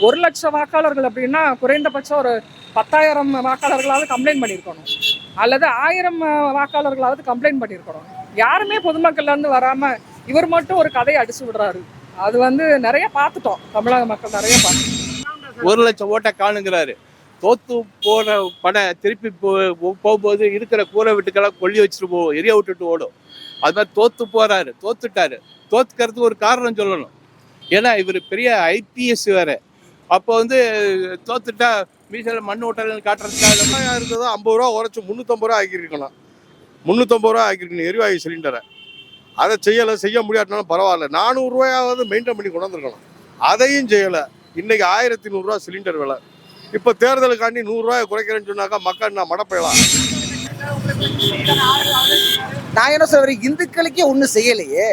ஒரு லட்சம் வாக்காளர்கள் அப்படின்னா குறைந்தபட்சம் ஒரு பத்தாயிரம் வாக்காளர்களாவது கம்ப்ளைண்ட் பண்ணியிருக்கணும். அல்லது ஆயிரம் வாக்காளர்களாவது கம்ப்ளைண்ட் பண்ணியிருக்கணும். யாருமே பொதுமக்கள்லேருந்து வராமல் இவர் மட்டும் ஒரு கதையை அடிச்சு விடுறாரு. அது வந்து நிறைய பார்த்துட்டோம். தமிழக மக்கள் நிறைய பார்த்து ஒரு லட்சம் ஓட்டை காணுங்கிறாரு. தோத்து போன பண திருப்பி போ- போகும்போது இருக்கிற கூரை வீட்டுக்கெல்லாம் கொல்லி வச்சுட்டு போவோம் எரிய விட்டுட்டு ஓடும். அது மாதிரி தோத்து போறாரு தோத்துட்டாரு. தோத்துக்கிறதுக்கு ஒரு காரணம் சொல்லணும். ஏன்னா இவர் பெரிய ஐபிஎஸ் வேற. அப்போ வந்து தோத்துட்டா மீசையில் மண் ஓட்டலன்னு காட்டுறதுக்காக இருந்தது ஐம்பது ரூபா உரைச்சி முந்நூற்றம்பது ரூபா ஆக்கியிருக்கணும் முந்நூற்றம்பது ரூபா ஆக்கியிருக்கணும் எரிவாயு சிலிண்டரை. அதை செய்யலை செய்ய முடியாட்டினாலும் பரவாயில்ல. நானூறுரூவாயாவது மெயின்டைன் பண்ணி கொண்டு வந்திருக்கணும் அதையும் செய்யலை. இன்னைக்கு ஆயிரத்தி நூறுரூவா சிலிண்டர் விலை. இப்போ தேர்தலுக்காண்டி நூறுரூவாயை குறைக்கிறேன்னு சொன்னாக்கா மக்கள் நான் மடப்பயலாம்? நான் என்ன சொல்றேன்? இந்துக்களுக்கே ஒன்றும் செய்யலையே.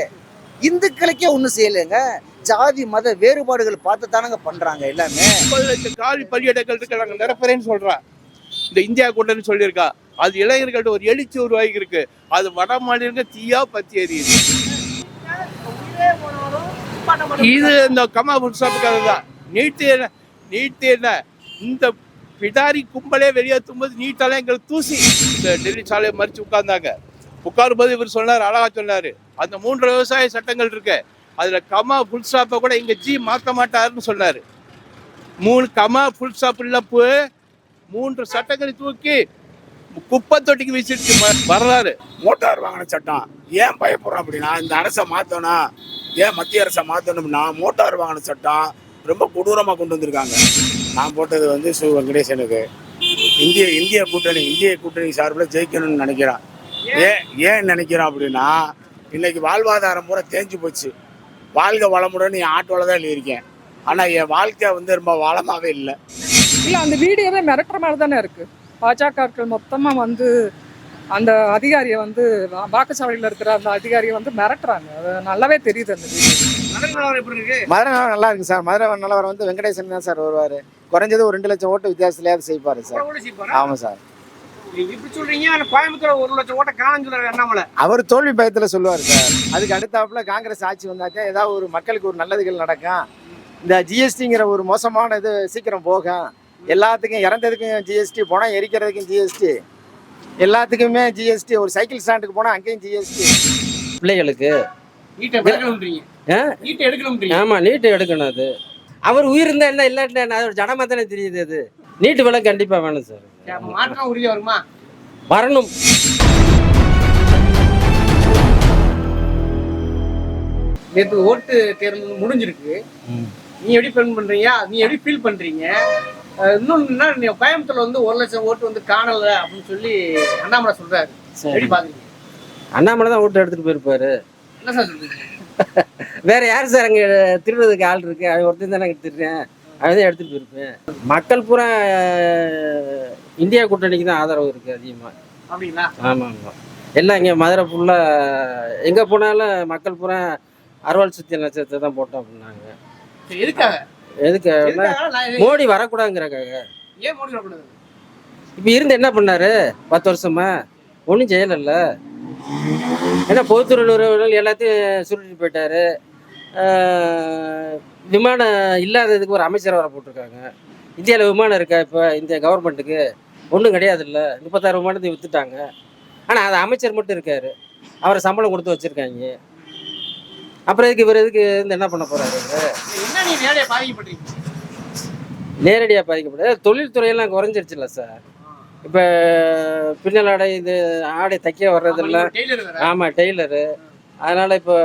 இந்துக்களுக்கே ஒன்றும் செய்யலைங்க. ஜாதி மத வேறுபாடுகள் பார்த்து தானங்க பண்றாங்க எல்லாமே. முப்பது காலி பலியிடங்கள் இருக்கு நாங்கள் நிரப்புறேன்னு சொல்றேன் இந்த இந்தியா கூட்டணி சொல்லியிருக்கா. அது இளைஞர்கள்ட்ட ஒரு எழுச்சி உருவாகி இருக்கு. அது வட மாநிலங்க தீயா பத்தி எரியுது. இது இந்த கமா புட்ஸ்டாப் தான். நீட்டு என்ன நீட்டு என்ன இந்த பிடாரி கும்பலே வெளியேற்றும் போது நீட்டாலே எங்களுக்கு தூசி. இந்த டெல்லி சாலையை மறிச்சு உட்கார்ந்தாங்க. உட்காரும் போது இவர் சொன்னார் அழகா சொன்னார். அந்த மூன்று விவசாய சட்டங்கள் இருக்கு. அதில் கமா ஃபுல் ஸ்டாப்பை கூட இங்கே ஜி மாற்ற மாட்டாருன்னு சொன்னார். மூணு கமா ஃபுல் ஸ்டாப் இழப்பு மூன்று சட்டங்களை தூக்கி குப்பை தொட்டிக்கு வீசிட்டு வர்றாரு. வரலாறு மோட்டார் வாகன சட்டம். ஏன் பயப்படுறோம் அப்படின்னா இந்த அரசை மாற்றணும் ஏன் மத்திய அரசை மாற்றணும்னா மோட்டார் வாகன சட்டம் ரொம்ப கொடூரமாக கொண்டு வந்திருக்காங்க. நான் போட்டது வந்து சு வெங்கடேசனுக்கு. இந்திய இந்திய கூட்டணி இந்திய கூட்டணி சார்பில் ஜெயிக்கணும்னு நினைக்கிறான். ஏன் ஏன் நினைக்கிறோம் அப்படின்னா இன்னைக்கு வாழ்வாதாரம் பூரா தேஞ்சு போச்சு. வாழ்க வளமுடன் என் ஆட்டோவில் தான் எழுதியிருக்கேன். ஆனால் என் வாழ்க்கை வந்து ரொம்ப வளமாகவே இல்லை. இல்ல அந்த வீடியோவே மிரட்டுற மாதிரி தானே இருக்கு. பாஜகர்கள் மொத்தமா வந்து அந்த அதிகாரியை வந்து வாக்குச்சாவடியில இருக்கிற அந்த அதிகாரியை வந்து மிரட்டுறாங்க. அது நல்லாவே தெரியுது அந்த வீடியோ. மதுரை நிலவரம் நல்லா இருக்கு சார். மதுரை நிலவரம் வந்து வெங்கடேசன் தான் சார் வருவார். குறைஞ்சது ஒரு ரெண்டு லட்சம் ஓட்டு வித்தியாசத்துலயாவது செய்ப்பாரு சார். ஆமாம் சார். இப்படி சொல்றீங்க கோயம்புத்தூர் ஒரு லட்சம் ஓட்ட காணும் சொல்றாரு அண்ணாமலை. அவர் தோல்வி பயத்தில் சொல்லுவார் சார். அதுக்கு அடுத்தாப்புல காங்கிரஸ் ஆட்சி வந்தாக்கா ஏதாவது ஒரு மக்களுக்கு ஒரு நல்லதுகள் நடக்கும். இந்த ஜிஎஸ்டிங்கிற ஒரு மோசமான இது சீக்கிரம் போகும். எல்லாத்துக்கும் இறந்ததுக்கும் ஜிஎஸ்டி போனால் எரிக்கிறதுக்கும் ஜிஎஸ்டி எல்லாத்துக்குமே ஜிஎஸ்டி ஒரு சைக்கிள் ஸ்டாண்டுக்கு போனால் அங்கேயும் ஜிஎஸ்டி பிள்ளைகளுக்கு நீட்டை எடுக்கணும்ன்றீங்க ஆ? நீட்டை எடுக்கணும் அது. அவர் உயிர் இருந்தா என்ன இல்லாட்டினா என்ன? அது ஒரு ஜனமா தானே தெரியுது அது. நீட்டு விலை கண்டிப்பா வேணும் சார். மாற்றம் உறுதியா வருமா? வரணும். நேற்று ஓட்டு தேர்வு முடிஞ்சிருக்கு. நீ எப்படி ஃபீல் பண்றீங்க? நீ எப்படி ஃபீல் பண்றீங்க? இன்னொன்னு என்ன கோயம்புத்தூர்ல வந்து ஒரு லட்சம் ஓட்டு வந்து காணல அப்படின்னு சொல்லி அண்ணாமலை சொல்றாரு. எப்படி பாக்குறீங்க அண்ணாமலை தான் ஓட்டு எடுத்துட்டு போயிருப்பாரு. என்ன சார் சொல்றீங்க? வேற யார் சார் அங்க திருடுறதுக்கு ஆள் இருக்கு? அது ஒருத்தன் தானே திருடுறேன். அதான் எடுத்துட்டு போயிருப்பேன். மக்கள் பூரா இந்தியா கூட்டணிக்கு தான் ஆதரவு இருக்கு அதிகமா. அப்படிங்களா? ஆமா ஆமா. எல்லாம் இங்க மதுரை ஃபுல்லா எங்க போனாலும் மக்கள் பூரா அறுவாள் சுத்தி நட்சத்திரத்தை தான் போட்டோம் அப்படின்னாங்க. எதுக்காக? எதுக்கு? மோடி வரக்கூடாதுங்கிறக்காக. ஏன் மோடி வரக்கூடாது? இப்போ இருந்து என்ன பண்ணாரு? பத்து வருஷமா? ஒன்றும் செய்யலைல்ல. ஏன்னா பொதுத்துறை நிறுவனங்கள் எல்லாத்தையும் சுருட்டிட்டு போயிட்டாரு. விமானம் இல்லாததுக்கு ஒரு அமைச்சர் வர போட்டிருக்காங்க. இந்தியாவில் விமானம் இருக்கா இப்போ? இந்திய கவர்மெண்ட்டுக்கு ஒன்றும் கிடையாதுல்ல. முப்பத்தாறு விமானத்தை வித்துட்டாங்க. ஆனால் அது அமைச்சர் மட்டும் இருக்காரு. அவரை சம்பளம் கொடுத்து வச்சுருக்காங்க. அப்புறம் இதுக்கு இவர் எதுக்கு இருந்து என்ன பண்ண பாதிக்கப்பட்டீங்க நேரடியாக பாதிக்கப்படாது தொழில்துறையெல்லாம் குறைஞ்சிருச்சுல்ல சார். இப்போ பின்னல் ஆடை இது ஆடை தைக்க வர்றதெல்லாம் ஆமாம் டெய்லரு அதனால் இப்போ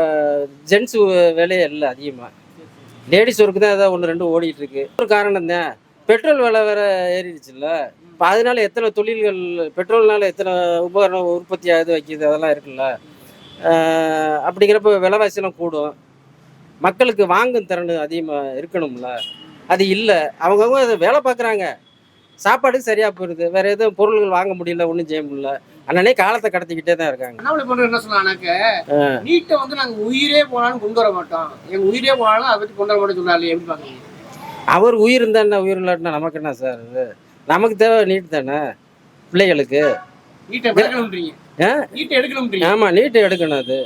ஜென்ஸு வேலையே இல்லை அதிகமாக லேடிஸ் ஒர்க்கு தான் ஏதாவது ஒன்று ரெண்டு ஓடிட்டு இருக்கு. ஒரு காரணம் தான். பெட்ரோல் விலை வேற ஏறிடுச்சுல்ல. இப்போ அதனால எத்தனை தொழில்கள் பெட்ரோல்னால எத்தனை உபகரணம் உற்பத்தி ஆகுது வைக்கிது அதெல்லாம் இருக்குல்ல. அப்படிங்கிறப்ப விலைவாசியெல்லாம் கூடும். மக்களுக்கு வாங்கும் திறன் அதிகமாக இருக்கணும்ல. அது இல்லை. அவங்கவுங்க அதை வேலை பார்க்குறாங்க. சாப்பாடுக்கு சரியாக போயிடுது. வேற எதுவும் பொருள்கள் வாங்க முடியல ஒன்றும் செய்ய முடியல. அண்ணனே காலத்தை கடத்திக்கிட்டே தான் இருக்காங்க. அண்ணாமலை பண்ற என்ன சொன்னாக்க நீட்டை வந்து நாங்க உயிரே போனாலும் கொண்டு வர மாட்டோம். எங்க உயிரே போனாலும் அதை பத்தி கொண்டு வர மாட்டோம் சொன்னாலே எப்படி பாக்குறீங்க அவர் உயிர் இருந்தா என்ன உயிர் இல்லாட்டினா நமக்கு என்ன சார் இது? நமக்கு தேவை நீட் தானே பிள்ளைகளுக்கு? ஆமா நீட்டு எடுக்கணும் அது.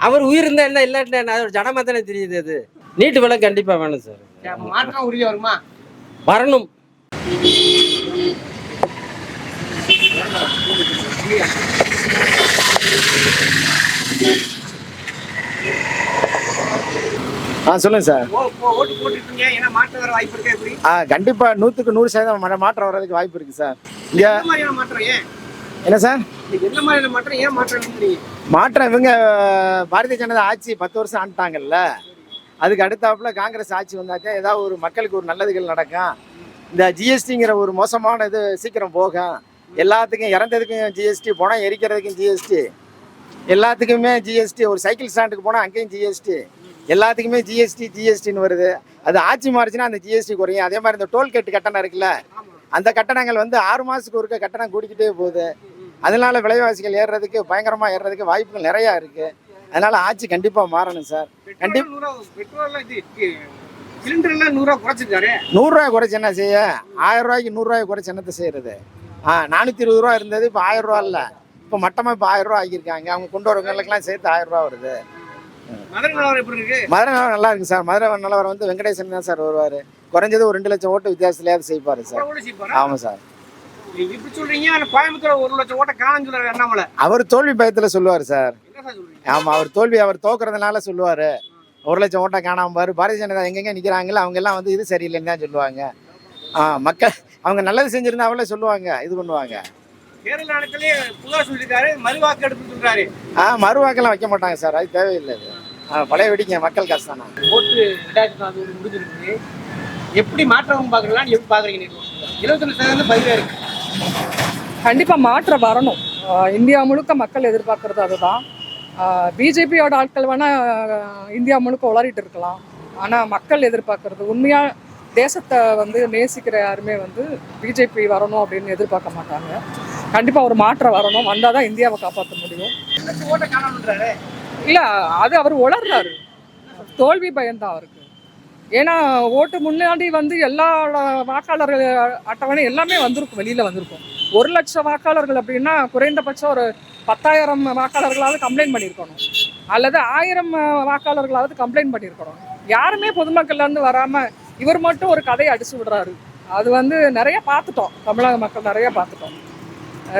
அவர் உயிர் இருந்தா என்ன இல்லாட்டினா என்ன? அது ஒரு ஜனமா தானே தெரியுது அது. நீட்டு விலை கண்டிப்பா வேணும் சார். அப்ப மாற்றம் உறுதியா வருமா? வரணும். ஆ சொல்லுங்க சார். ஆ கண்டிப்பா நூற்றுக்கு நூறு சதவீதம் மாற்றம் வர்றதுக்கு வாய்ப்பு இருக்கு சார். இங்க என்ன மாதிரியான மாற்றம் ஏன்? என்ன சார்? மாற்றம்? இவங்க பாரதிய ஜனதா ஆட்சி பத்து வருஷம் ஆண்டுட்டாங்கல்ல. அதுக்கு அடுத்தாப்புல காங்கிரஸ் ஆட்சி வந்தாக்கா ஏதாவது ஒரு மக்களுக்கு ஒரு நல்லதுகள் நடக்கும். இந்த ஜிஎஸ்டிங்கிற ஒரு மோசமான இது சீக்கிரம் போகும். எல்லாத்துக்கும் இறந்ததுக்கும் ஜிஎஸ்டி போனால் எரிக்கிறதுக்கும் ஜிஎஸ்டி எல்லாத்துக்குமே ஜிஎஸ்டி ஒரு சைக்கிள் ஸ்டாண்டுக்கு போனால் அங்கேயும் ஜிஎஸ்டி எல்லாத்துக்குமே ஜிஎஸ்டி ஜிஎஸ்டின்னு வருது. அது ஆட்சி மாறிச்சுன்னா அந்த ஜிஎஸ்டி குறையும். அதே மாதிரி இந்த டோல்கேட் கட்டணம் இருக்குல்ல அந்த கட்டணங்கள் வந்து ஆறு மாதத்துக்கு ஒருக்க கட்டணம் கூடிக்கிட்டே போகுது. அதனால விலைவாசிகள் ஏறுறதுக்கு பயங்கரமாக ஏறுறதுக்கு வாய்ப்புகள் நிறையா இருக்குது அதனால ஆட்சி கண்டிப்பாக மாறணும் சார். கண்டிப்பா. பெட்ரோல் நூறுரூவா பெட்ரோல்லாம் இது சிலிண்டர்லாம் நூறுரூவா குறைச்சிருக்காரு. நூறுரூவா குறைச்சி என்ன செய்ய? ஆயிரம் ரூபாய்க்கு நூறுரூவாய் குறைச்சி என்னத்தை செய்யறது? ஆ நானூற்றி இருபது ரூபா இருந்தது இப்போ ஆயிரம் ரூபா இல்லை. இப்போ மட்டமாக இப்போ ஆயிரம் ரூபா ஆக்கியிருக்காங்க அவங்க கொண்டு வரவங்களுக்கெல்லாம் சேர்த்து ஆயிரம் ரூபா வருது. மதுரை நிலவரம் நல்லா இருக்கு சார். மதுரை நிலவரம் வந்து வெங்கடேசன் தான் சார் வருவார். குறைஞ்சது ஒரு ரெண்டு லட்சம் ஓட்டு வித்தியாசத்துலையாவது செய்ப்பார் சார்? ஆமாம் சார். அவர் தோல்வி பயத்தில் சொல்லுவார் சார். ஆமாம் அவர் தோல்வி அவர் தோக்குறதுனால சொல்லுவார். ஒரு லட்சம் ஓட்டை காணாம பாரு. பாரதிய ஜனதா எங்கெங்க நிற்கிறாங்களோ அவங்க எல்லாம் வந்து இது சரியில்லைன்னு தான் சொல்லுவாங்க. ஆ மக்கள் அவங்க நல்லது செஞ்சிருந்தா அவளே சொல்லுவாங்க இது பண்ணுவாங்க. கேரள நாடகத்திலேயே புகார் சொல்லியிருக்காரு மறுவாக்கு எடுப்பு சொல்றாரு. ஆ மறுவாக்கெல்லாம் வைக்க மாட்டாங்க சார். அது தேவையில்லை. பழைய வெடிங்க மக்கள் கஷ்டம் தான் ஓட்டு ரெண்டாயிரத்தி நாலு முடிஞ்சிருக்கு. எப்படி மாற்றம் பாக்குறீங்களா எப்படி பாக்குறீங்க நீங்க இருபத்தொன்னு சதவீதம் பதிவாக இருக்கு. கண்டிப்பா மாற்றம் வரணும். இந்தியா முழுக்க மக்கள் எதிர்பார்க்கறது அதுதான். பிஜேபியோட ஆட்கள் வேணா ஆஹ் இந்தியா முழுக்க உளறிட்டு இருக்கலாம். ஆனா மக்கள் எதிர்பார்க்கறது உண்மையா தேசத்தை வந்து நேசிக்கிற யாருமே வந்து பிஜேபி வரணும் அப்படின்னு எதிர்பார்க்க மாட்டாங்க. கண்டிப்பா ஒரு மாற்றம் வரணும். வந்தாதான் இந்தியாவை காப்பாற்ற முடியும். இல்ல அது அவர் உளர்றாரு. தோல்வி பயந்தான் அவருக்கு. ஏன்னா ஓட்டு முன்னாடி வந்து எல்லா வாக்காளர் அட்டவணை எல்லாமே வந்திருக்கும் வெளியில வந்திருக்கும். ஒரு லட்சம் வாக்காளர்கள் அப்படின்னா குறைந்தபட்சம் ஒரு பத்தாயிரம் வாக்காளர்களாவது கம்ப்ளைண்ட் பண்ணியிருக்கணும். அல்லது ஆயிரம் வாக்காளர்களாவது கம்ப்ளைண்ட் பண்ணியிருக்கணும். யாருமே பொதுமக்கள்ல இருந்து வராம இவர் மட்டும் ஒரு கதையை அடிச்சு விடுறாரு. அது வந்து நிறைய பார்த்துட்டோம். தமிழக மக்கள் நிறைய பார்த்துட்டோம்.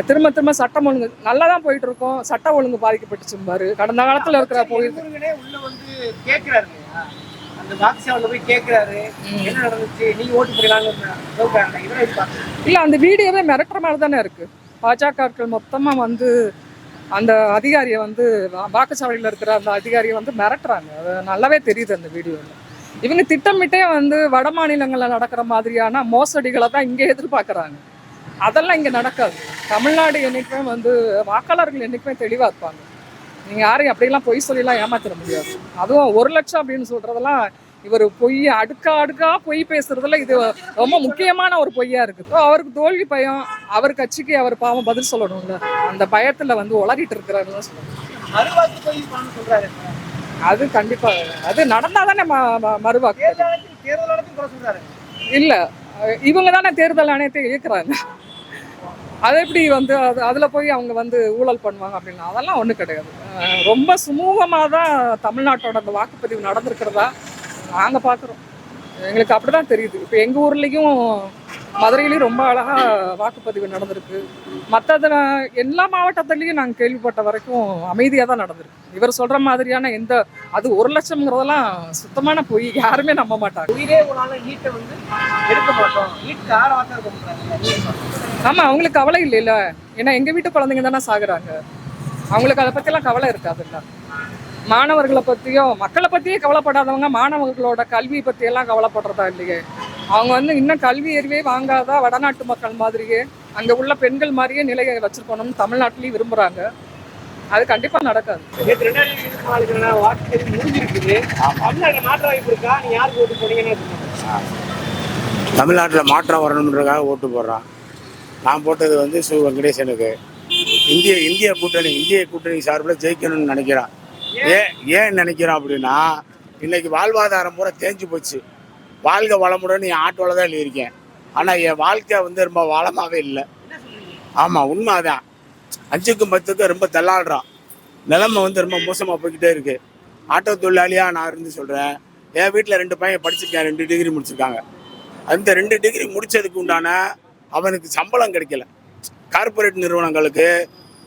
திரும்ப திரும்ப சட்டம் ஒழுங்கு. நல்லா தான் போயிட்டு இருக்கோம் சட்ட ஒழுங்கு பாதிக்கப்பட்டுச்சும்பாரு கடந்த காலத்துல இருக்கிற போய் உள்ள வந்து இல்லையா? அந்த வாக்குச்சாவடியில் போய் கேக்குறாரு. என்ன நடந்துச்சு? நீங்க ஓட்டு போடலான்னு? இல்ல அந்த வீடியோவே மிரட்டுற மாதிரி தானே இருக்கு. பாஜகர்கள் மொத்தமா வந்து அந்த அதிகாரியை வந்து வாக்குச்சாவடியில் இருக்கிற அந்த அதிகாரியை வந்து மிரட்டுறாங்க. அது நல்லாவே தெரியுது அந்த வீடியோவில் இவங்க திட்டமிட்டே வந்து வட மாநிலங்களில் நடக்கிற மாதிரியான மோசடிகளை தான் இங்கே எதிர்பார்க்குறாங்க. அதெல்லாம் இங்கே நடக்காது. தமிழ்நாடு என்னைக்குமே வந்து வாக்காளர்கள் என்னைக்குமே தெளிவாக இருப்பாங்க. நீங்கள் யாரையும் அப்படியெல்லாம் பொய் சொல்லிலாம் ஏமாத்திட முடியாது. அதுவும் ஒரு லட்சம் அப்படின்னு சொல்கிறதெல்லாம் இவர் பொய் அடுக்கா அடுக்கா பொய் பேசுறதுல இது ரொம்ப முக்கியமான ஒரு பொய்யா இருக்கு. அவருக்கு தோல்வி பயம் அவர் கட்சிக்கு அவர் பாவம் பதில் சொல்லணும்ல. அந்த பயத்துல வந்து உளறிட்டு இருக்கிறாருன்னு சொல்றாரு. அது கண்டிப்பா அது நடந்தாதானே மறுவாக்கு. இல்ல இவங்க தானே தேர்தல் ஆணையத்தை இயக்குறாங்க. அது எப்படி வந்து அது அதில் போய் அவங்க வந்து ஊழல் பண்ணுவாங்க அப்படின்னா அதெல்லாம் ஒன்றும் கிடையாது. ரொம்ப சுமூகமாக தான் தமிழ்நாட்டோட அந்த வாக்குப்பதிவு நடந்திருக்கிறதா நாங்கள் பார்க்குறோம் எங்களுக்கு அப்படி தான் தெரியுது. இப்போ எங்கள் ஊர்லேயும் மதுரையிலயும் ரொம்ப அழகா வாக்குப்பதிவு நடந்திருக்கு. மற்ற எல்லா மாவட்டத்துலயும் நாங்க கேள்விப்பட்ட வரைக்கும் அமைதியா தான் நடந்திருக்கு. இவர் சொல்ற மாதிரியான எந்த அது ஒரு லட்சம்ங்கிறதெல்லாம் சுத்தமான பொய் யாருமே நம்ப மாட்டாங்க. உயிரே போனாலும் நீட்டை வந்து எடுக்க மாட்டோம். நீட்டுக்கு ஆற வார்த்தை இருக்க மாட்டாங்க ஆமா அவங்களுக்கு கவலை இல்லைல்ல. ஏன்னா எங்க வீட்டு குழந்தைங்க தானே சாகுறாங்க. அவங்களுக்கு அதை பத்தியெல்லாம் கவலை இருக்காதுல்ல. மாணவர்களை பத்தியும் மக்களை பத்தியே கவலைப்படாதவங்க மாணவர்களோட கல்வி பத்தி எல்லாம் கவலைப்படுறதா இல்லையே? அவங்க வந்து இன்னும் கல்வி அறிவே வாங்காத? வடநாட்டு மக்கள் மாதிரியே. அங்க உள்ள பெண்கள் மாதிரியே நிலையை வச்சிருக்கணும்னு தமிழ்நாட்டிலையும் விரும்புறாங்க. அது கண்டிப்பா நடக்காது. தமிழ்நாட்டில் மாற்றம் வரணுன்றதுக்காக ஓட்டு போடுறான். நான் போட்டது வந்து சு. வெங்கடேசனுக்கு. இந்திய இந்திய கூட்டணி இந்திய கூட்டணி சார்பில் ஜெயிக்கணும்னு நினைக்கிறான். ஏன் ஏன் நினைக்கிறான் அப்படின்னா இன்னைக்கு வாழ்வாதாரம் பூரா தேஞ்சு போச்சு. வாழ்க வளமுடன் என் ஆட்டோவில் தான் எழுதியிருக்கேன். ஆனால் என் வாழ்க்கை வந்து ரொம்ப வளமாகவே இல்லை. ஆமாம் உண்மை அதான் அஞ்சுக்கும் பத்துக்கும் ரொம்ப தள்ளாடுறான் நிலைமை வந்து ரொம்ப மோசமாக போய்கிட்டே இருக்கு. ஆட்டோ தொழிலாளியாக நான் இருந்து சொல்கிறேன் என் வீட்டில் ரெண்டு பையன் படிச்சிருக்கேன் ரெண்டு டிகிரி முடிச்சிருக்காங்க. அந்த ரெண்டு டிகிரி முடிச்சதுக்கு உண்டான அவனுக்கு சம்பளம் கிடைக்கல. கார்ப்பரேட் நிறுவனங்களுக்கு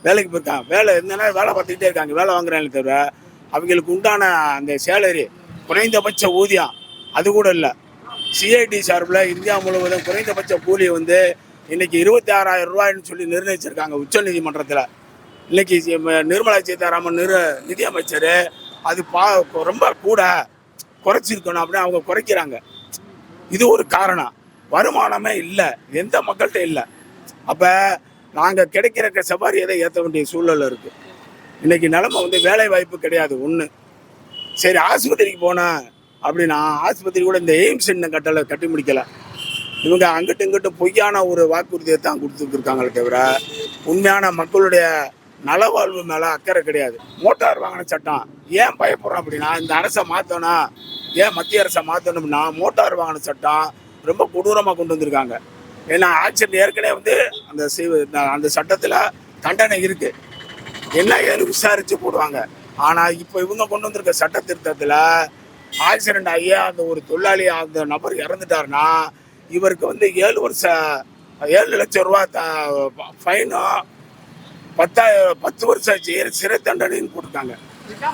வேலைக்கு போயிருக்காங்க வேலை என்னன்னா வேலை பார்த்துக்கிட்டே இருக்காங்க. வேலை வாங்குறாங்க தவிர அவங்களுக்கு உண்டான அந்த சேலரி குறைந்தபட்ச ஊதியம் அது கூட இல்லை. சிஐடி சார்பில் இந்தியா முழுவதும் குறைந்தபட்ச கூலி வந்து இன்னைக்கு இருபத்தி ஆறாயிரம் ரூபாய்னு சொல்லி நிர்ணயிச்சிருக்காங்க உச்சநீதிமன்றத்தில் இன்னைக்கு நிர்மலா சீதாராமன் நிறு நிதியமைச்சர் அது பா ரொம்ப கூட குறைச்சிருக்கணும் அப்படின்னு அவங்க குறைக்கிறாங்க. இது ஒரு காரணம். வருமானமே இல்லை. எந்த மக்கள்கிட்ட இல்லை. அப்போ நாங்கள் கிடைக்கிற சவாரி எதை ஏற்ற வேண்டிய சூழல் இருக்குது இன்றைக்கி நிலமை வந்து வேலை வாய்ப்பு கிடையாது. ஒன்று சரி ஆஸ்பத்திரிக்கு போனேன் அப்படின்னா ஆஸ்பத்திரி கூட இந்த எய்ம்ஸ் என்ன கட்டலை கட்டி முடிக்கல. இவங்க அங்கிட்டு இங்கிட்டு பொய்யான ஒரு வாக்குறுதியை தான் கொடுத்துருக்காங்களே தவிர உண்மையான மக்களுடைய நலவாழ்வு மேலே அக்கறை கிடையாது. மோட்டார் வாகன சட்டம். ஏன் பயப்படுறோம் அப்படின்னா இந்த அரசை மாற்றணும் ஏன் மத்திய அரசை மாற்றணும்னா மோட்டார் வாகன சட்டம் ரொம்ப கொடூரமாக கொண்டு வந்திருக்காங்க. ஏன்னா ஆக்சிடென்ட் ஏற்கனவே வந்து அந்த அந்த சட்டத்தில் தண்டனை இருக்குது என்ன ஏன்னு விசாரித்து போடுவாங்க. ஆனால் இப்போ இவங்க கொண்டு வந்திருக்க சட்ட திருத்தத்தில் ஆக்சிடென்ட் ஆகி அந்த ஒரு தொழிலாளி அந்த நபர் இறந்துட்டாருன்னா இவருக்கு வந்து ஏழு வருஷம் ஏழு லட்சம் ரூபா ஃபைனும் பத்தாயிரம் பத்து வருஷம் சிறை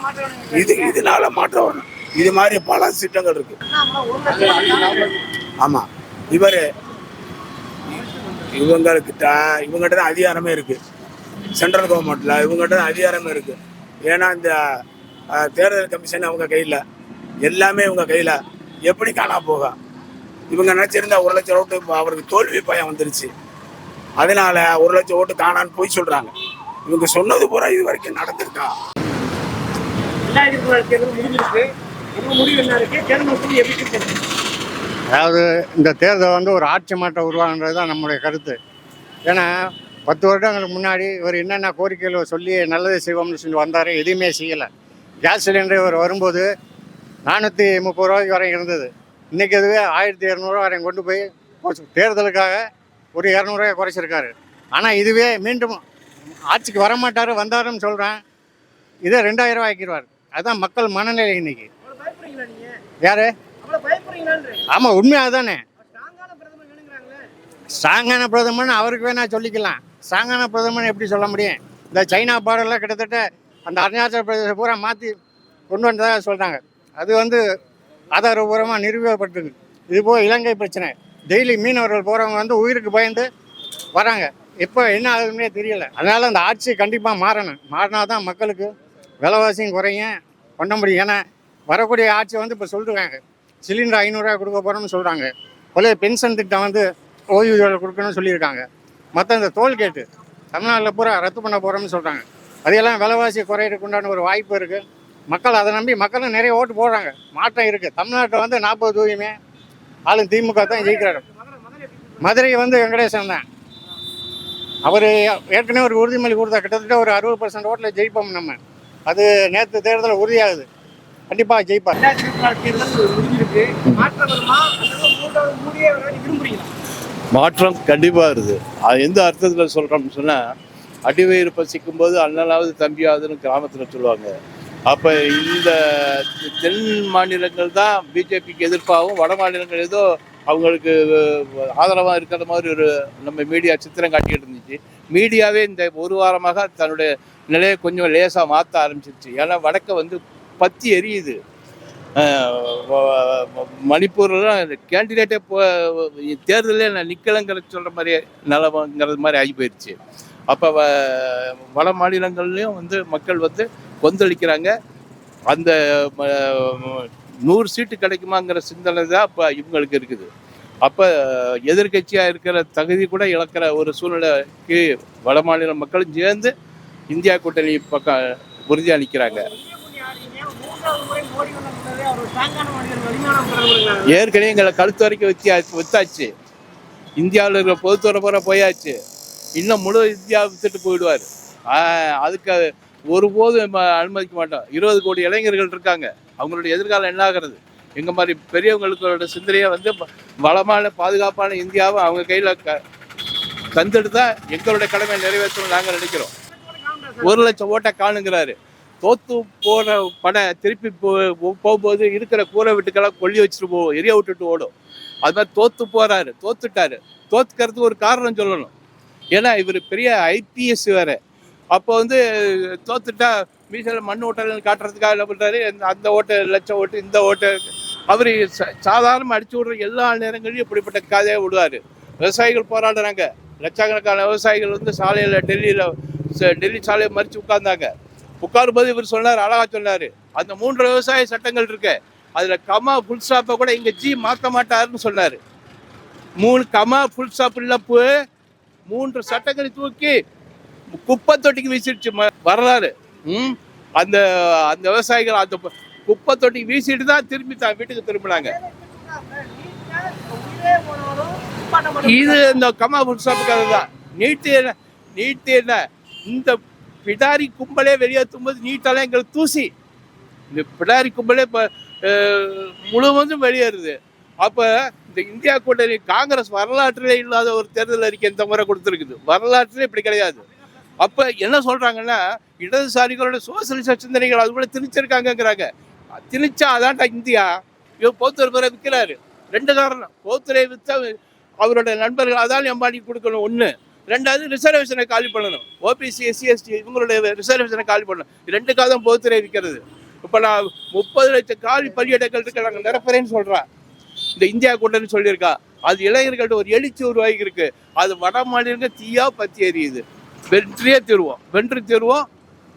மாற்றம் வேணும். இது இதனால மாற்றம் வரணும் இது மாதிரி பல திட்டங்கள் இருக்கு. அண்ணாமலை ஒரு லட்சம் ரூபாய் ஆமா. இவர் இவங்கக்கிட்ட இவங்ககிட்ட தான் அதிகாரமே இருக்கு. சென்ட்ரல் கவர்மெண்ட்ல இவங்ககிட்ட தான் அதிகாரமே இருக்கு. ஏன்னா இந்த தேர்தல் கமிஷன் அவங்க கையில் எல்லாமே இவங்க கையில். எப்படி காணா போக? இவங்க நினச்சிருந்தா ஒரு லட்சம் ஓட்டு இப்ப அவருக்கு தோல்வி பயம் வந்துருச்சு. அதனால ஒரு லட்சம் ஓட்டு காணான்னு போய் சொல்றாங்க. இவங்க சொன்னது பூரா இது வரைக்கும் நடந்திருக்கா? அதாவது இந்த தேர்தல் வந்து ஒரு ஆட்சி மாற்றம் உருவாகுன்றது தான் நம்முடைய கருத்து. ஏன்னா பத்து வருடங்களுக்கு முன்னாடி இவர் என்னென்ன கோரிக்கைகள் சொல்லி நல்லது செய்வோம்னு சொல்லி வந்தார் எதுவுமே செய்யலை. கேஸ் சிலிண்டர் இவர் வரும்போது நானூற்றி முப்பது ரூபாய்க்கு வரை இருந்தது. இன்றைக்கி அதுவே ஆயிரத்தி இரநூறுவா வரையும் கொண்டு போய். தேர்தலுக்காக ஒரு இரநூறுவாய் குறைச்சிருக்காரு. ஆனால் இதுவே மீண்டும் ஆட்சிக்கு வரமாட்டார் வந்தாருன்னு சொல்கிறேன் இதே ரெண்டாயிரம் ரூபாய் ஆக்கிடுவார். அதுதான் மக்கள் மனநிலை இன்னைக்கு. யாரு? ஆமாம் உண்மை அதுதானே ஸ்ட்ராங்கான பிரதமர்னு அவருக்கு வேணா சொல்லிக்கலாம். ஸ்ட்ராங்கான பிரதமர் எப்படி சொல்ல முடியும்? இந்த சைனா பார்டர்லாம் கிட்டத்தட்ட அந்த அருணாச்சல பிரதேசம் பூரா மாற்றி கொண்டு வந்ததாக சொல்கிறாங்க அது வந்து ஆதாரபூர்வமாக நிரூபப்பட்டிருக்கு இது இலங்கை பிரச்சனை. டெய்லி மீனவர்கள் போகிறவங்க வந்து உயிருக்கு பயந்து வராங்க. எப்போ என்ன ஆகுதுன்னே தெரியல. அதனால் அந்த ஆட்சி கண்டிப்பாக மாறணும். மாறினா தான் மக்களுக்கு விலைவாசியும் குறையும் பண்ண முடியும். ஏன்னா வரக்கூடிய ஆட்சி வந்து இப்போ சொல்லிருக்காங்க சிலிண்டர் ஐநூறுரூவா கொடுக்க போகிறோம்னு சொல்கிறாங்க பழைய பென்ஷன் திட்டம் வந்து ஓய்வூதியம் கொடுக்கணும்னு சொல்லியிருக்காங்க. மற்ற இந்த டோல்கேட்டு தமிழ்நாட்டில் பூரா ரத்து பண்ண போகிறோம்னு சொல்கிறாங்க அதையெல்லாம் விலைவாசி குறையிறதுக்கு உண்டான ஒரு வாய்ப்பு இருக்குது மக்கள் அதை நம்பி மக்களும் நிறைய ஓட்டு போடுறாங்க. மாற்றம் இருக்குது தமிழ்நாட்டில் வந்து நாற்பது தூயமே. ஆளும் திமுக தான் ஜெயிக்கிறாரு. மதுரை வந்து வெங்கடேசன் தான். அவர் ஏற்கனவே ஒரு உறுதிமொழி கொடுத்தா கிட்டத்தட்ட ஒரு அறுபது பர்சன்ட் ஓட்டில் ஜெயிப்போம் நம்ம. அது நேற்று தேர்தலில் உறுதியாகுது. கண்டிப்பாக ஜெயிப்பார். மாற்றம் மாற்றம் கண்டிப்பாக இருக்குது அது எந்த அர்த்தத்தில் சொல்கிறோம்னு சொன்னால் அடிவயிறு பசிக்கும் போது அண்ணனாவது தம்பியாவதுன்னு கிராமத்தில் சொல்லுவாங்க. அப்போ இந்த தென் மாநிலங்கள் தான் பிஜேபிக்கு எதிர்ப்பாகவும் வட மாநிலங்கள் ஏதோ அவங்களுக்கு ஆதரவாக இருக்கிற மாதிரி ஒரு நம்ம மீடியா சித்திரம் காட்டிக்கிட்டு இருந்துச்சு. மீடியாவே இந்த ஒரு வாரமாக தன்னுடைய நிலையை கொஞ்சம் லேசாக மாற்ற ஆரம்பிச்சிருச்சு. ஏன்னா வடக்க வந்து பத்தி எரியுது. மணிப்பூர்லாம் கேண்டிடேட்டே போ தேர்தலே நான் நிற்கலைங்கிற சொல்கிற மாதிரி நிலவங்கிறது மாதிரி ஆகி போயிடுச்சு அப்போ வட மாநிலங்கள்லேயும் வந்து மக்கள் வந்து கொந்தளிக்கிறாங்க. அந்த ம- நூறு சீட்டு கிடைக்குமாங்கிற சிந்தனை தான் இப்போ இவங்களுக்கு இருக்குது. அப்போ எதிர்க்கட்சியாக இருக்கிற தகுதி கூட இழக்கிற ஒரு சூழ்நிலைக்கு வட மாநில மக்களும் சேர்ந்து இந்தியா கூட்டணி பக்கம் உறுதியாக நிற்கிறாங்க ஏற்கனவே எங்களை கழுத்து வரைக்கும் வித்தியாச்சு வித்தாச்சு. இந்தியாவில் இருக்கிற பொதுத்துறை போகிற போயாச்சு. இன்னும் முழு இந்தியா வித்துட்டு போயிடுவார். அதுக்கு ஒருபோதும் ம- அனுமதிக்க மாட்டோம். இருபது கோடி இளைஞர்கள் இருக்காங்க. அவங்களுடைய எதிர்காலம் என்ன ஆகிறது? எங்கள் மாதிரி பெரியவங்களுக்கோட சிந்தனையை வந்து வளமான பாதுகாப்பான இந்தியாவை அவங்க கையில் க தந்தெடுத்தா எங்களுடைய கடமை நிறைவேற்றணும் நாங்கள் நினைக்கிறோம். ஒரு லட்சம் ஓட்டை காணுங்கிறாரு. தோத்து போகிற படை திருப்பி போகும்போது இருக்கிற கூரை வீட்டுக்கெல்லாம் கொல்லி வச்சுட்டு போவோம் எரிய விட்டுட்டு ஓடும். அது மாதிரி தோத்து போறாரு தோத்துட்டாரு. தோத்துக்கிறதுக்கு ஒரு காரணம் சொல்லணும். ஏன்னா இவர் பெரிய ஐபிஎஸ் வேற. அப்போ வந்து தோத்துட்டா மீசையில் மண் ஓட்டல் காட்டுறதுக்காக என்ன பண்ணுறாரு அந்த ஓட்டு லட்சம் ஓட்டு இந்த ஓட்டு. அவர் சாதாரணமாக அடிச்சு விடுற எல்லா நேரங்களிலும் இப்படிப்பட்ட கதையை விடுவார். விவசாயிகள் போராடுறாங்க. லட்சக்கணக்கான விவசாயிகள் வந்து சாலையில் டெல்லியில் டெல்லி சாலையை மறித்து உட்கார்ந்தாங்க. உட்காரும் போது இவர் சொன்னார் அழகா சொன்னார். அந்த மூன்று விவசாய சட்டங்கள் இருக்கு. அதில் கமா ஃபுல் ஸ்டாப்பை கூட இங்கே ஜி மாற்ற மாட்டாருன்னு சொன்னார். மூணு கமா ஃபுல் ஸ்டாப் இல்லப்பு மூன்று சட்டங்களை தூக்கி குப்பை தொட்டிக்கு வீசிடுச்சு வரலாறு. ம்? அந்த அந்த விவசாயிகள் அந்த குப்பை தொட்டிக்கு வீசிட்டு தான் திரும்பி தான் வீட்டுக்கு திரும்பினாங்க. இது இந்த கமா ஃபுல் தான். நீட்டு என்ன நீட்டு என்ன இந்த பிடாரி கும்பலே வெளியேற்றும் போது நீட்டெல்லாம் எங்களுக்கு தூசி. இந்த பிடாரி கும்பலே இப்போ முழுவதும் வெளியேறுது. அப்போ இந்த இந்தியா கூட்டணி காங்கிரஸ் வரலாற்றிலே இல்லாத ஒரு தேர்தல் அறிக்கை இந்த முறை கொடுத்துருக்குது. வரலாற்றிலே இப்படி கிடையாது. அப்போ என்ன சொல்கிறாங்கன்னா இடதுசாரிகளோட சோசியலிச சிந்தனைகள் அது கூட திணிச்சிருக்காங்கங்கிறாங்க. திணிச்சா அதான்டா இந்தியா. இவர் போத்தூர் பிற விற்கிறாரு ரெண்டு காரணம். போத்துரை விற்றா அவரோட நண்பர்கள் அதான் எம்பாடி கொடுக்கணும் ஒன்று ரெண்டாவது ரிசர்வேஷனை காலி பண்ணணும். ஓபிசி எஸ்சி எஸ்டி இவங்களுடைய ரிசர்வேஷனை காலி பண்ணணும். ரெண்டு ரெண்டுக்காக தான் போத்துரை விற்கிறது இப்போ நான் முப்பது லட்சம் காலி பள்ளியிடங்கள் இருக்க நாங்கள் நிரப்புறேன்னு சொல்கிறேன் இந்த இந்தியா கூட்டணி சொல்லியிருக்கா. அது இளைஞர்கள்ட்ட ஒரு எழுச்சி உருவாகி இருக்கு. அது வட மாநிலங்கள் தீயா பத்தி எரியுது. வெற்றியே தீர்வோம். வென்று தீர்வோம்.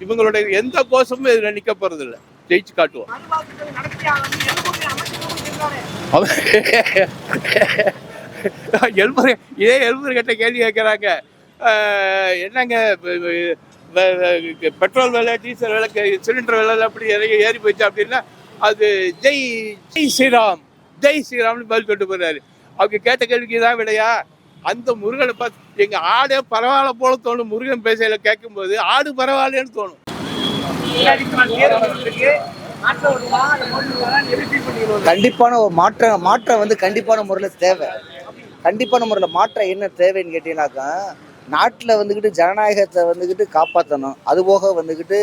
இவங்களுடைய எந்த கோஷமும் இதில் நிற்க போறதில்ல ஜெயிச்சு காட்டுவோம். எழுபது இதே எழுபது கிட்ட கேள்வி கேட்குறாங்க. என்னங்க பெட்ரோல் விலை டீசல் விலை சிலிண்டர் விலை அப்படி இறங்கி ஏறி போச்சு அப்படின்னா அது ஜெய் ஜெய் ஸ்ரீராம் ஜெய் ஸ்ரீராம்னு பதில் சொல்லிட்டு போறாரு அவங்க கேட்ட கேள்விக்கு தான் விடையா? அந்த முருகனை பார்த்து எங்க ஆடே பரவாயில்ல போல தோணும். முருகன் பேசையில கேட்கும்போது ஆடு பரவாயில்லன்னு தோணும். கண்டிப்பான ஒரு மாற்றம் மாற்றம் வந்து கண்டிப்பான முறையில் தேவை. கண்டிப்பான முறையில் மாற்றம் என்ன தேவைன்னு கேட்டீங்கன்னாக்கா நாட்டில் வந்துக்கிட்டு ஜனநாயகத்தை வந்துக்கிட்டு காப்பாற்றணும் அதுபோக வந்துக்கிட்டு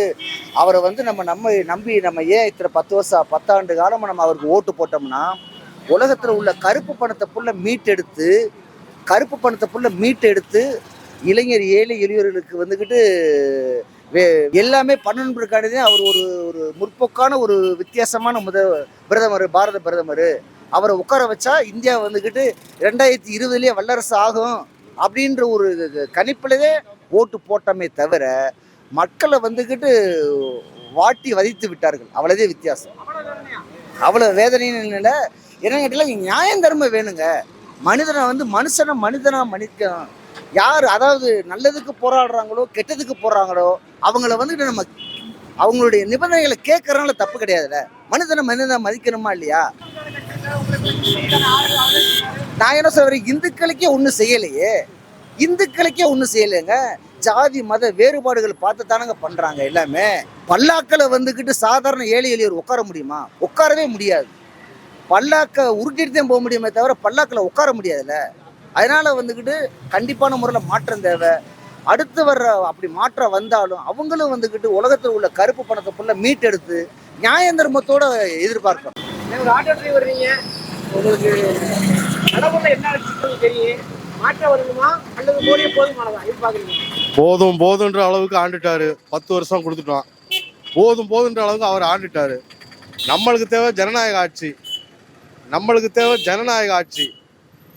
அவரை வந்து நம்ம நம்ம நம்பி நம்ம ஏன் இத்தனை பத்து வருஷம் பத்தாண்டு காலமாக நம்ம அவருக்கு ஓட்டு போட்டோம்னா உலகத்தில் உள்ள கருப்பு பணத்தை புள்ள மீட்டெடுத்து கருப்பு பணத்தை புள்ள மீட்டெடுத்து இளைஞர் ஏழை எளியோர்களுக்கு வந்துக்கிட்டு வே எல்லாமே பண்ணணுன்றக்கானதே அவர் ஒரு ஒரு முற்போக்கான ஒரு வித்தியாசமான முத பிரதமர் பாரத பிரதமர். அவரை உட்கார வச்சா இந்தியா வந்துக்கிட்டு ரெண்டாயிரத்தி இருபதுலேயே வல்லரசு ஆகும் அப்படின்ற ஒரு கணிப்பிலேயே ஓட்டு போட்டோமே தவிர மக்களை வந்துக்கிட்டு வாட்டி வதைத்து விட்டார்கள். அவ்வளோதே வித்தியாசம். அவ்வளோ வேதனைன்னு இல்லை என்ன கேட்டால் நியாயம் தர்மம் வேணுங்க. மனிதனை வந்து மனுஷனை மனிதனாக மன்னிக்கணும் யார் அதாவது நல்லதுக்கு போராடுறாங்களோ கெட்டதுக்கு போடுறாங்களோ அவங்கள வந்துட்டு நம்ம அவங்களுடைய நிபந்தனைகளை கேட்கறதுனால தப்பு கிடையாதுல்ல. மனிதனை மனிதனை மதிக்கணுமா இல்லையா? நான் என்ன சொல்றேன் இந்துக்களுக்கே ஒன்றும் செய்யலையே. இந்துக்களுக்கே ஒன்றும் செய்யலைங்க. ஜாதி மத வேறுபாடுகள் பார்த்து தானங்க பண்றாங்க எல்லாமே. பல்லாக்களை வந்துக்கிட்டு சாதாரண ஏழை எளியோர் உட்கார முடியுமா? உட்காரவே முடியாது. பல்லாக்க உருட்டிட்டு தான் போக முடியுமே தவிர பல்லாக்கில் உட்கார முடியாதுல்ல. அதனால வந்துக்கிட்டு கண்டிப்பான முறையில் மாற்றம் தேவை. அடுத்து வர்ற அப்படி மாற்றம் வந்தாலும் அவங்களும் வந்துக்கிட்டு உலகத்தில் உள்ள கருப்பு பணத்தை ஃபுல்லாக மீட்டெடுத்து நியாய தர்மத்தோட எதிர்பார்க்கணும். ஒரு ஆட்டோ டிரைவர் நீங்க? உங்களுக்கு கடவுள்ல என்ன தெரியும் மாற்றம் வரணுமா? அல்லது மோடியே போதுமானதா? எதிர்பார்க்குறீங்க. போதும் போதுன்ற அளவுக்கு ஆண்டுட்டாரு. பத்து வருஷம் கொடுத்துட்டோம். போதும் போதுன்ற அளவுக்கு அவர் ஆண்டுட்டாரு. நம்மளுக்கு தேவை ஜனநாயக ஆட்சி. நம்மளுக்கு தேவை ஜனநாயக ஆட்சி.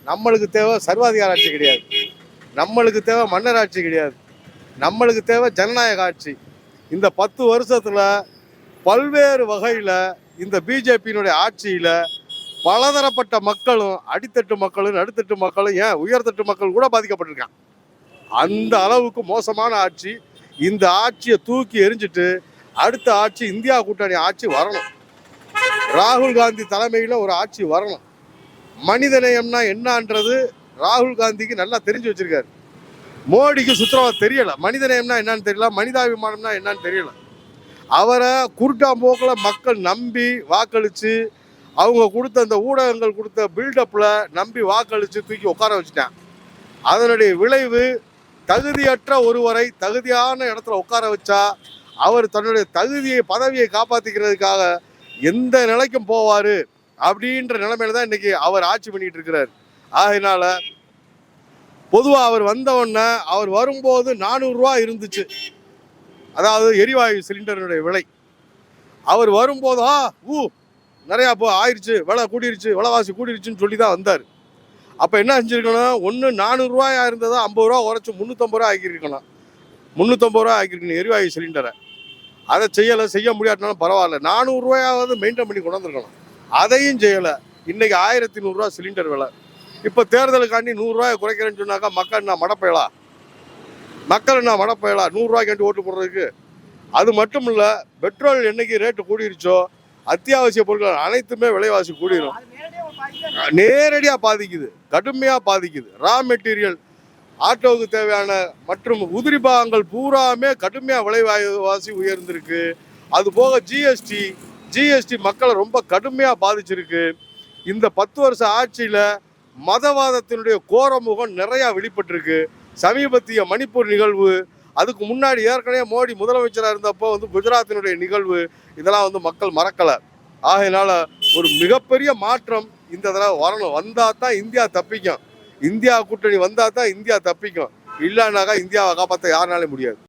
நம்மளுக்கு தேவை சர்வாதிகார ஆட்சி கிடையாது. நம்மளுக்கு தேவை மன்னர் ஆட்சி கிடையாது. நம்மளுக்கு தேவை ஜனநாயக ஆட்சி. இந்த பத்து வருஷத்தில் பல்வேறு வகையில் இந்த பிஜேபியினுடைய ஆட்சியில் பலதரப்பட்ட மக்களும் அடித்தட்டு மக்களும் நடுத்தட்டு மக்களும் ஏன் உயர்தட்டு மக்கள் கூட பாதிக்கப்பட்டிருக்காங்க. அந்த அளவுக்கு மோசமான ஆட்சி. இந்த ஆட்சியை தூக்கி எரிஞ்சிட்டு அடுத்த ஆட்சி இந்தியா கூட்டணி ஆட்சி வரணும். ராகுல் காந்தி தலைமையில் ஒரு ஆட்சி வரணும். மனிதநேயம்னா என்னன்றது ராகுல் காந்திக்கு நல்லா தெரிஞ்சு வச்சிருக்காரு. மோடிக்கு சுத்தரவா தெரியல. மனிதநேயம்னா என்னன்னு தெரியல. மனிதாபிமானம்னா என்னன்னு தெரியல. அவரை குருட்டாம்போக்கில் மக்கள் நம்பி வாக்களித்து அவங்க கொடுத்த அந்த ஊடகங்கள் கொடுத்த பில்டப்பில் நம்பி வாக்களித்து தூக்கி உட்கார வச்சுட்டேன். அதனுடைய விளைவு தகுதியற்ற ஒருவரை தகுதியான இடத்துல உட்கார வச்சா அவர் தன்னுடைய தகுதியை பதவியை காப்பாற்றிக்கிறதுக்காக எந்த நிலைக்கும் போவார் அப்படின்ற நிலைமையில தான் இன்னைக்கு அவர் ஆட்சி பண்ணிட்டு இருக்கிறார். அதனால பொதுவாக அவர் வந்த உடனே அவர் வரும்போது நானூறுரூவா இருந்துச்சு. அதாவது எரிவாயு சிலிண்டருடைய விலை. அவர் வரும்போதா ஊ நிறையா இப்போ ஆயிடுச்சு விலை கூடிருச்சு விலைவாசி கூடிருச்சுன்னு சொல்லி தான் வந்தார். அப்போ என்ன செஞ்சுருக்கணும்? ஒன்று நானூறுரூவாயா இருந்ததா? ஐம்பது ரூபா உரைச்சி முந்நூற்றம்பது ரூபா ஆக்கியிருக்கணும். முந்நூற்றம்பது ரூபா ஆக்கியிருக்கணும் எரிவாயு சிலிண்டரை. அதை செய்யலை செய்ய முடியாட்டினாலும் பரவாயில்ல. நானூறுரூவாயாவது மெயின்டைன் பண்ணி கொண்டு வந்திருக்கணும். அதையும் செய்யலை. இன்னைக்கு ஆயிரத்தி நூறுரூவா சிலிண்டர் விலை. இப்போ தேர்தலுக்காண்டி நூறுரூவாயை குறைக்கிறேன்னு சொன்னாக்கா மக்கள் நான் மடப்பயலா? மக்கள் நான் மடப்பயலா? நூறுரூவாய்க்காண்டி ஓட்டு போடுறதுக்கு? அது மட்டும் இல்லை பெட்ரோல் என்னைக்கு ரேட்டு கூடிருச்சோ அத்தியாவசிய பொருட்கள் அனைத்துமே விலைவாசி கூடிரும். நேரடியாக பாதிக்குது. கடுமையாக பாதிக்குது. ரா மெட்டீரியல் ஆட்டோவுக்கு தேவையான மற்றும் உதிரி பாகங்கள் பூராமே கடுமையாக விலைவாசி உயர்ந்திருக்கு. அது போக ஜிஎஸ்டி ஜிஎஸ்டி மக்களை ரொம்ப கடுமையாக பாதிச்சிருக்கு. இந்த பத்து வருஷ ஆட்சியில் மதவாதத்தினுடைய கோரமுகம் நிறையா வெளிப்பட்டிருக்கு. சமீபத்திய மணிப்பூர் நிகழ்வு அதுக்கு முன்னாடி ஏற்கனவே மோடி முதலமைச்சராக இருந்தப்போ வந்து குஜராத்தினுடைய நிகழ்வு இதெல்லாம் வந்து மக்கள் மறக்கலை. ஆகையினால ஒரு மிகப்பெரிய மாற்றம் இந்த தடவை வரணும். வந்தால் தான் இந்தியா தப்பிக்கும். இந்தியா கூட்டணி வந்தால் தான் இந்தியா தப்பிக்கும். இல்லைனாக்கா இந்தியாவை காப்பாற்ற யாருனாலே முடியாது.